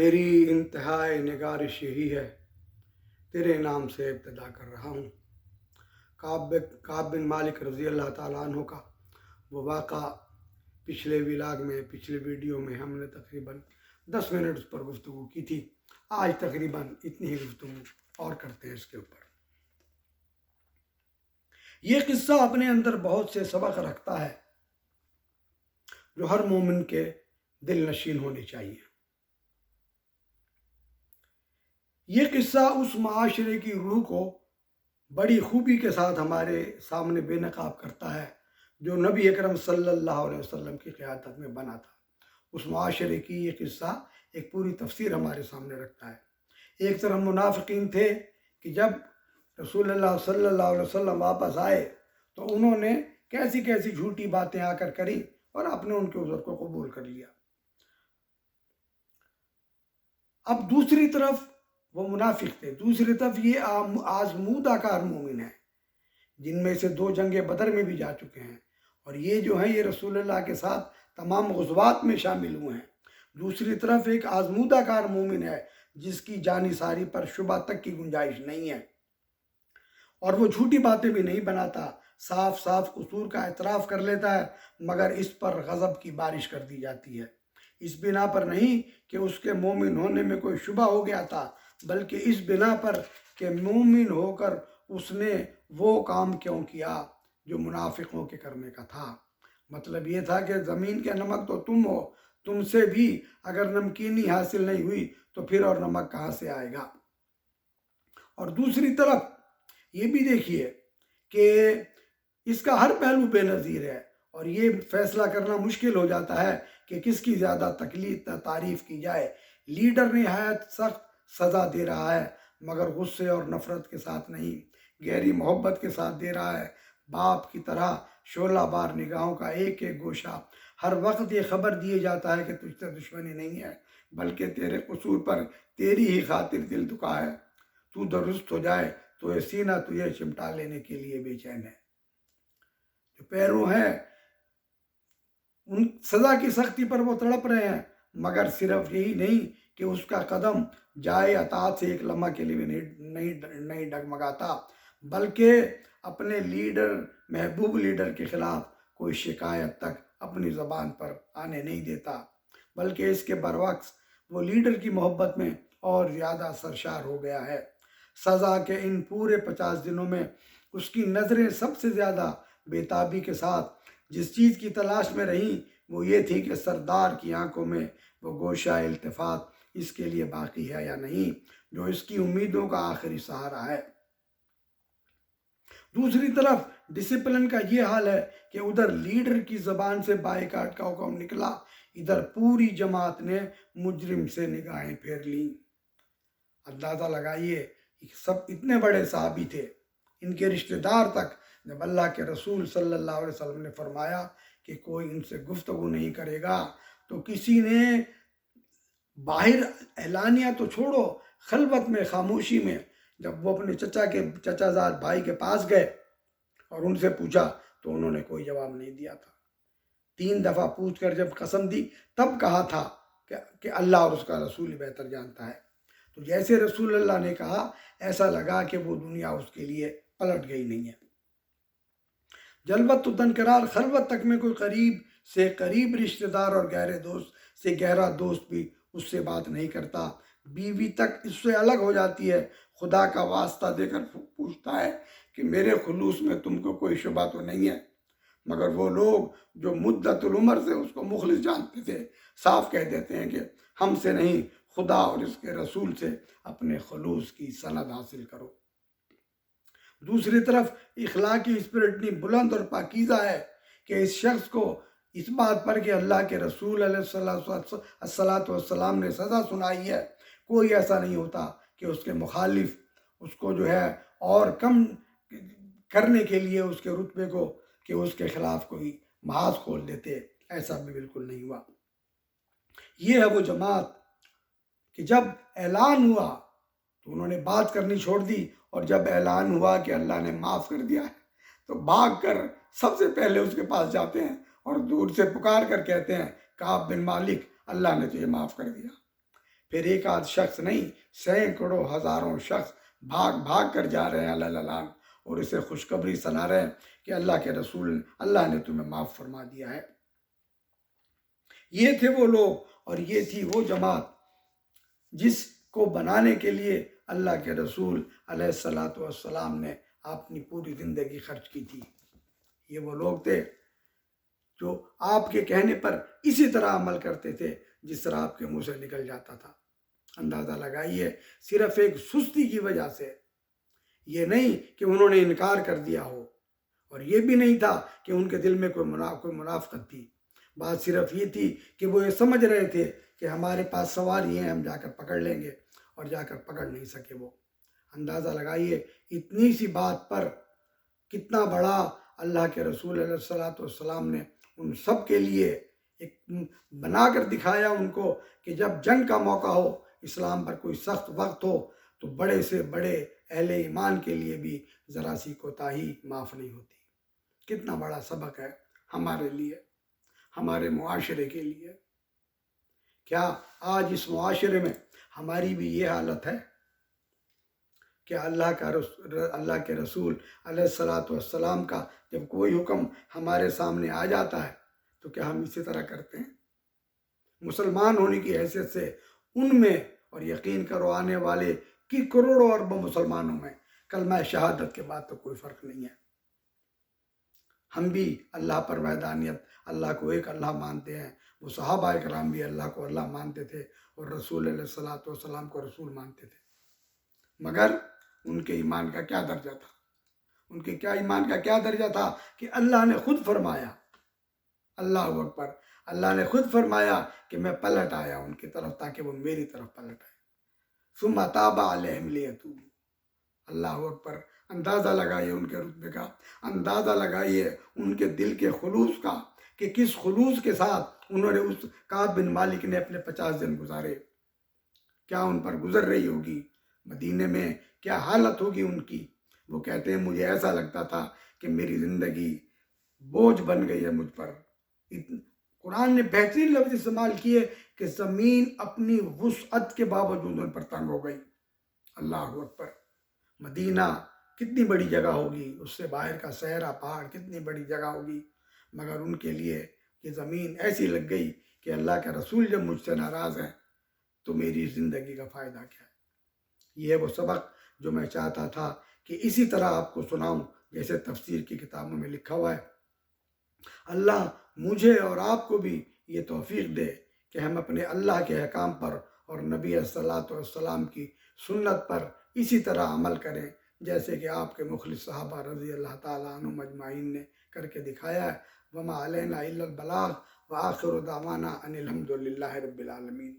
मेरी इंतहाई निगारिश यही है। तेरे नाम से इब्तदा कर रहा हूँ। काब काब बिन मालिक रज़ी अल्लाह अन्हु का वो वाक़ा पिछले विलाग में, पिछले वीडियो में हमने तकरीबन दस मिनट उस पर गुफ्तु की थी। आज तकरीबन इतनी ही गुफ्तु और करते हैं इसके ऊपर। ये किस्सा अपने अंदर बहुत से सबक रखता है जो हर मोमिन के दिल नशीन होने चाहिए। ये किस्सा उस माशरे की रूह को बड़ी खूबी के साथ हमारे सामने बेनकाब करता है, जो नबी अकरम सल्लल्लाहु अलैहि वसल्लम की क़्यादत में बना था। उस माशरे की ये किस्सा एक पूरी तफसीर हमारे सामने रखता है। एक तरफ़ मुनाफिकीन थे कि जब रसूलुल्लाह सल्लल्लाहु अलैहि वसल्लम वापस आए तो उन्होंने कैसी कैसी झूठी बातें आकर करी और आपने उनके उजर को कबूल कर लिया। अब दूसरी तरफ़ वो मुनाफिक थे। दूसरी तरफ़ ये आजमूदाकार मोमिन है, जिनमें से दो जंगे बदर में भी जा चुके हैं। और ये जो हैं, ये रसूलुल्लाह के साथ तमाम गजबात में शामिल हुए हैं। दूसरी तरफ़ एक आजमूदाकार मोमिन है, जिसकी जानी सारी पर शुबा तक की गुंजाइश नहीं है। और वो झूठी बातें भी नहीं बनाता साफ़ साफ़ कसूर का एतराफ़ कर लेता है, मगर इस पर गज़ब की बारिश कर दी जाती है। इस बिना पर नहीं कि उसके मोमिन होने में कोई शुबा हो गया था बल्कि इस बिना पर कि मोमिन होकर उसने वो काम क्यों किया जो मुनाफिकों के करने का था? मतलब ये था कि ज़मीन के नमक तो तुम हो, तुमसे भी अगर नमकीनी हासिल नहीं हुई तो फिर और नमक कहाँ से आएगा? और दूसरी तरफ़ ये भी देखिए कि इसका हर पहलू बेनज़ीर है और ये फैसला करना मुश्किल हो जाता है कि किसकी ज़्यादा तकलीफ़, तारीफ़ की जाए। लीडर नहायत सख्त सज़ा दे रहा है, मगर गुस्से और नफ़रत के साथ नहीं। गहरी मोहब्बत के साथ दे रहा है। बाप की तरह शोला बार निगाहों का एक एक गोशा। हर वक्त ये खबर दिए जाता है कि तुझसे दुश्मनी नहीं है, बल्कि तेरे कसूर पर तेरी ही खातिर दिल दुखा है। तू दुरुस्त हो जाए तो ये सीना तुझे चिमटा लेने के लिए बेचैन है। जो पैरों हैं, उन सज़ा की सख्ती पर वो तड़प रहे हैं, मगर सिर्फ़ यही नहीं कि उसका कदम जाए अतात से एक लम्हा के लिए भी नहीं नहीं नहीं डगमगाता, बल्कि अपने लीडर, महबूब लीडर के खिलाफ कोई शिकायत तक अपनी ज़बान पर आने नहीं देता, बल्कि इसके बरवक्स वो लीडर की मोहब्बत में और ज़्यादा सरशार हो गया है। सज़ा के इन पूरे पचास दिनों में उसकी नज़रें सबसे ज़्यादा बेताबी के साथ जिस चीज़ की तलाश में रहीं वो ये थी कि सरदार की आँखों में वो गोशा इल्तफात इसके लिए बाकी है या नहीं, जो इसकी उम्मीदों का आखिरी सहारा है। दूसरी तरफ़ डिसिप्लिन का ये हाल है कि उधर लीडर की ज़बान से बाइकाट का हुक्म निकला। इधर पूरी जमात ने मुजरिम से निगाहें फेर ली। अंदाज़ा लगाइए सब इतने बड़े साहबी थे। इनके रिश्तेदार तक जब अल्लाह के रसूल सल्लल्लाहु अलैहि वसल्लम ने फरमाया कि कोई इनसे गुफ्तगु नहीं करेगा तो किसी ने बाहर एलानिया तो छोड़ो खलबत में खामोशी में। जब वो अपने चचा के चचाजाद भाई के पास गए और उनसे पूछा तो उन्होंने कोई जवाब नहीं दिया था। तीन दफ़ा पूछ कर जब कसम दी तब कहा था कि, कि अल्लाह और उसका रसूल बेहतर जानता है। तो जैसे रसूल अल्लाह ने कहा ऐसा लगा कि वो दुनिया उसके लिए पलट गई नहीं है। जलबत तो तनकरार खलबत तक में कोई करीब से करीब रिश्तेदार और गहरे दोस्त से गहरा दोस्त भी उससे बात नहीं करता। बीवी तक इससे अलग हो जाती है। खुदा का वास्ता देकर पूछता है कि मेरे खलूस में तुमको कोई शुबा तो नहीं है? मगर वो लोग जो उम्र से उसको मुखलिस जानते थे, साफ़ कह देते हैं कि हमसे नहीं, खुदा और इसके रसूल से अपने खलूस की सनद हासिल करो। दूसरी तरफ़, इखलाकी स्पिरिट इतनी बुलंद और पाकिज़ा है कि इस शख्स को इस बात पर कि अल्लाह के रसूल सलाम ने सज़ा सुनाई है। कोई ऐसा नहीं होता कि उसके मुखालिफ उसको जो है और कम करने के लिए उसके रुतबे को कि उसके ख़िलाफ़ कोई महाज खोल देते। ऐसा भी बिल्कुल नहीं हुआ। ये है वो जमात कि जब ऐलान हुआ तो उन्होंने बात करनी छोड़ दी और जब ऐलान हुआ कि अल्लाह ने माफ़ कर दिया है तो भाग कर सबसे पहले उसके पास जाते हैं और दूर से पुकार कर कहते हैं, काब बिन मालिक, अल्लाह ने तुझे माफ़ कर दिया। फिर एक आध शख्स नहीं, सैकड़ों, हज़ारों शख्स भाग भाग कर जा रहे हैं अल्लाह और इसे खुशखबरी सुना रहे हैं कि अल्लाह के रसूल, अल्लाह ने तुम्हें माफ़ फरमा दिया है। ये थे वो लोग, और ये थी वो जमात, जिसको बनाने के लिए अल्लाह के रसूल सलाम ने अपनी पूरी ज़िंदगी खर्च की थी। ये वो लोग थे जो आपके कहने पर इसी तरह अमल करते थे, जिस तरह आपके मुँह से निकल जाता था। अंदाज़ा लगाइए, सिर्फ़ एक सुस्ती की वजह से। ये नहीं कि उन्होंने इनकार कर दिया हो, और ये भी नहीं था कि उनके दिल में कोई मुनाफ कोई मुनाफ्त थी। बात सिर्फ़ ये थी कि वो ये समझ रहे थे कि हमारे पास सवारी हैं, हम जाकर पकड़ लेंगे, और जाकर पकड़ नहीं सके वो। अंदाज़ा लगाइए, इतनी सी बात पर कितना बड़ा अल्लाह के रसूल सलाम ने उन सब के लिए एक बनाकर दिखाया उनको कि जब जंग का मौका हो, इस्लाम पर कोई सख्त वक्त हो तो बड़े से बड़े अहले ईमान के लिए भी ज़रा सी कोताही माफ़ नहीं होती। कितना बड़ा सबक है हमारे लिए, हमारे मुआशरे के लिए। क्या आज इस मुआशरे में हमारी भी ये हालत है? कि अल्लाह का अल्लाह के रसूल सलाम का जब कोई हुक्म हमारे सामने आ जाता है तो क्या हम इसी तरह करते हैं? मुसलमान होने की हैसियत से उनमें और यकीन करो आने वाले कि करोड़ों अरबों मुसलमानों में कलमा शहादत के बाद तो कोई फ़र्क नहीं है। हम भी अल्लाह पर वैदानियत अल्लाह को एक अल्लाह मानते हैं। वो सहाबा कराम भी अल्लाह को अल्लाह मानते थे और रसूल सलाम को रसूल मानते थे। मगर उनके ईमान का क्या दर्जा था? उनके क्या ईमान का क्या दर्जा था कि अल्लाह ने खुद फरमाया? अल्लाह अकबर, अल्लाह ने खुद फरमाया कि मैं पलट आया उनकी तरफ़ ताकि वो मेरी तरफ़ पलट आए। सुमा ताबा तू अल्लाह अकबर, अंदाज़ा लगाइए उनके रुतबे का। अंदाज़ा लगाइए उनके दिल के खलूस का कि किस खलूस के साथ उन्होंने उस काब बिन मालिक ने अपने पचास दिन गुजारे। क्या उन पर गुजर रही होगी? मदीने में क्या हालत होगी उनकी? वो कहते हैं, मुझे ऐसा लगता था कि मेरी ज़िंदगी बोझ बन गई है मुझ पर। कुरान ने बेहतरीन लफ्ज इस्तेमाल किए कि ज़मीन अपनी वसअत के बावजूद उन पर तंग हो गई, अल्लाह अकबर। मदीना कितनी बड़ी जगह होगी, उससे बाहर का सहरा, पहाड़ कितनी बड़ी जगह होगी? मगर उनके लिए ये ज़मीन ऐसी लग गई कि अल्लाह के रसूल जब मुझसे नाराज़ हैं तो मेरी ज़िंदगी का फ़ायदा क्या है? ये वो सबक जो मैं चाहता था कि इसी तरह आपको सुनाऊं, जैसे तफसीर की किताबों में लिखा हुआ है। अल्लाह मुझे और आपको भी ये तोफ़ी दे कि हम अपने अल्लाह के अहकाम पर और नबी सलाम की सुन्नत पर इसी तरह अमल करें, जैसे कि आपके मुखलिस साहबा रज़ी अल्लाह तजमाइन ने करके दिखाया है। वमा अलना बलाग व आखिर दावाना अनिलहमदिल्ला रबालमीन